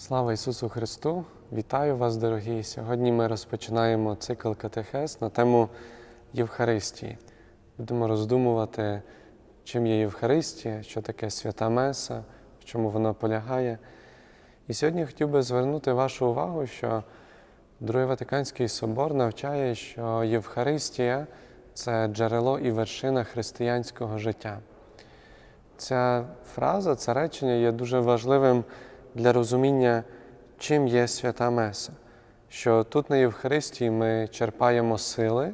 Слава Ісусу Христу! Вітаю вас, дорогі! Сьогодні ми розпочинаємо цикл катехез на тему Євхаристії. Будемо роздумувати, чим є Євхаристія, що таке свята Меса, в чому вона полягає. І сьогодні хотів би звернути вашу увагу, що Другий Ватиканський собор навчає, що Євхаристія це джерело і вершина християнського життя. Ця фраза, це речення є дуже важливим для розуміння, чим є свята Меса. Що тут на Євхаристії ми черпаємо сили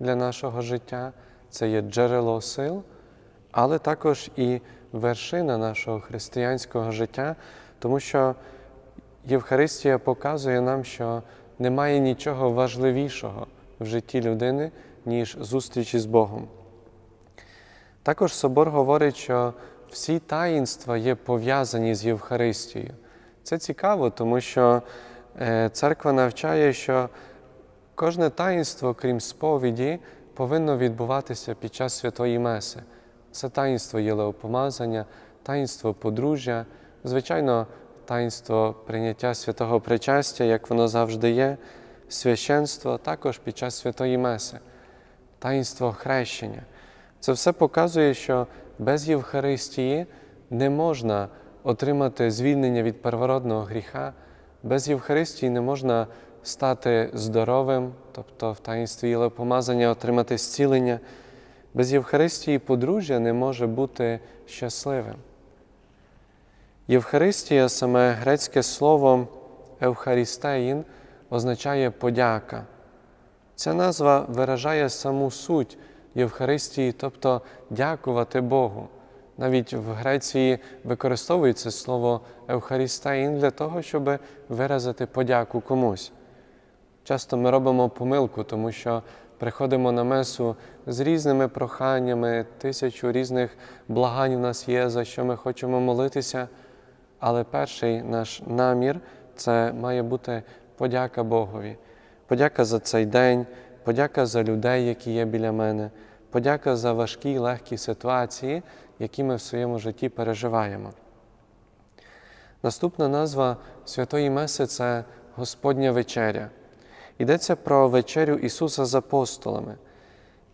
для нашого життя, це є джерело сил, але також і вершина нашого християнського життя, тому що Євхаристія показує нам, що немає нічого важливішого в житті людини, ніж зустріч із Богом. Також Собор говорить, що всі таїнства є пов'язані з Євхаристією. Це цікаво, тому що е, церква навчає, що кожне таїнство, крім сповіді, повинно відбуватися під час святої Меси. Це таїнство єлеопомазання, таїнство подружжя, звичайно, таїнство прийняття святого причастя, як воно завжди є, священство також під час святої Меси, таїнство хрещення. Це все показує, що без Євхаристії не можна отримати звільнення від первородного гріха, без Євхаристії не можна стати здоровим, тобто в таїнстві єлепомазання отримати зцілення. Без Євхаристії подружжя не може бути щасливим. Євхаристія, саме грецьке слово Евхарістеїн, означає подяка. Ця назва виражає саму суть Євхаристії, тобто дякувати Богу. Навіть в Греції використовується слово Евхарістеїн для того, щоб виразити подяку комусь. Часто ми робимо помилку, тому що приходимо на месу з різними проханнями, тисячу різних благань у нас є, за що ми хочемо молитися. Але перший наш намір це має бути подяка Богові, подяка за цей день, подяка за людей, які є біля мене, подяка за важкі і легкі ситуації, які ми в своєму житті переживаємо. Наступна назва Святої Меси це Господня вечеря. Йдеться про вечерю Ісуса з апостолами.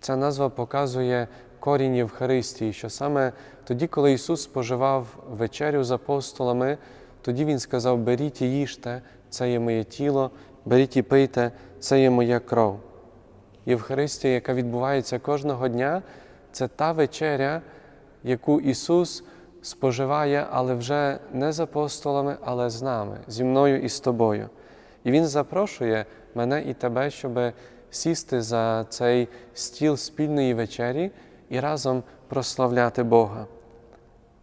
Ця назва показує корінь Євхаристії, що саме тоді, коли Ісус споживав вечерю з апостолами, тоді Він сказав: Беріть і їжте, це є моє тіло, беріть і пийте, це є моя кров. Євхаристія, яка відбувається кожного дня, це та вечеря, яку Ісус споживає, але вже не з апостолами, але з нами, зі мною і з тобою. І Він запрошує мене і тебе, щоб сісти за цей стіл спільної вечері і разом прославляти Бога.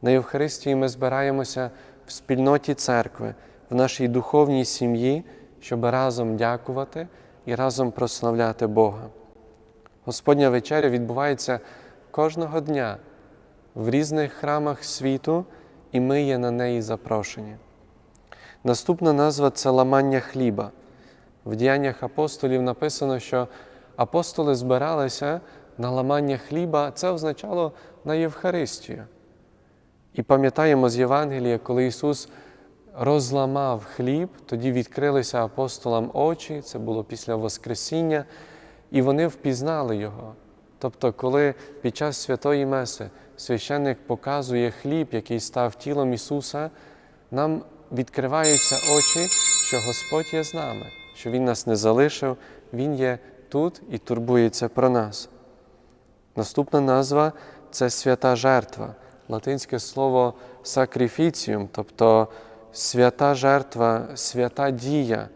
На Євхаристії ми збираємося в спільноті церкви, в нашій духовній сім'ї, щоб разом дякувати і разом прославляти Бога. Господня вечеря відбувається кожного дня в різних храмах світу, і ми є на неї запрошені. Наступна назва це ламання хліба. В діяннях апостолів написано, що апостоли збиралися на ламання хліба, це означало на Євхаристію. І пам'ятаємо з Євангелія, коли Ісус розламав хліб, тоді відкрилися апостолам очі, це було після Воскресіння, і вони впізнали Його. Тобто, коли під час святої Меси священник показує хліб, який став тілом Ісуса, нам відкриваються очі, що Господь є з нами, що Він нас не залишив, Він є тут і турбується про нас. Наступна назва це свята жертва, латинське слово сакрифіціум, тобто свята жертва, свята дія.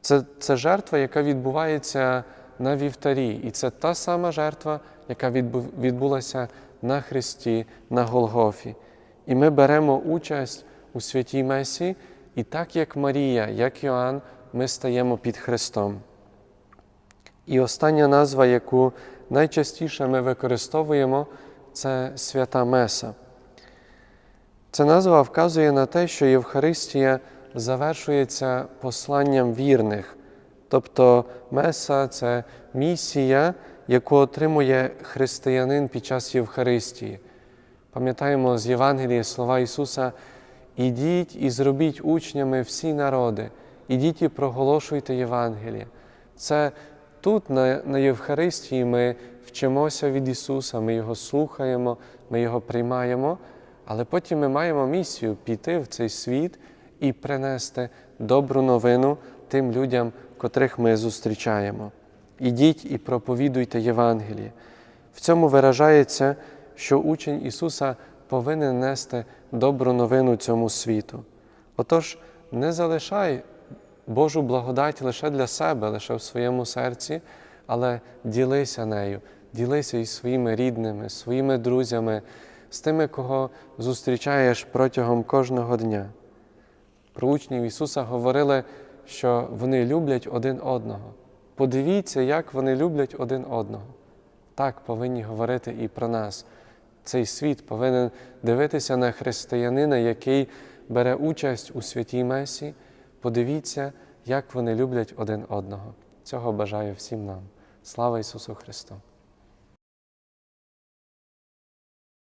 Це, це жертва, яка відбувається на вівтарі. І це та сама жертва, яка відбулася на Христі, на Голгофі. І ми беремо участь у святій Месі, і так як Марія, як Йоанн, ми стаємо під Христом. І остання назва, яку найчастіше ми використовуємо, це свята Меса. Ця назва вказує на те, що Євхаристія завершується посланням вірних, тобто Меса це місія, яку отримує християнин під час Євхаристії. Пам'ятаємо з Євангелії слова Ісуса: Ідіть і зробіть учнями всі народи, ідіть і проголошуйте Євангеліє. Це тут, на, на Євхаристії, ми вчимося від Ісуса, ми Його слухаємо, ми Його приймаємо, але потім ми маємо місію піти в цей світ і принести добру новину тим людям, котрих ми зустрічаємо. Ідіть і проповідуйте Євангеліє. В цьому виражається, що учень Ісуса повинен нести добру новину цьому світу. Отож, не залишай Божу благодать лише для себе, лише в своєму серці, але ділися нею, ділися із своїми рідними, своїми друзями, з тими, кого зустрічаєш протягом кожного дня. Про учнів Ісуса говорили, що вони люблять один одного. Подивіться, як вони люблять один одного. Так повинні говорити і про нас. Цей світ повинен дивитися на християнина, який бере участь у святій Месі. Подивіться, як вони люблять один одного. Цього бажаю всім нам. Слава Ісусу Христу!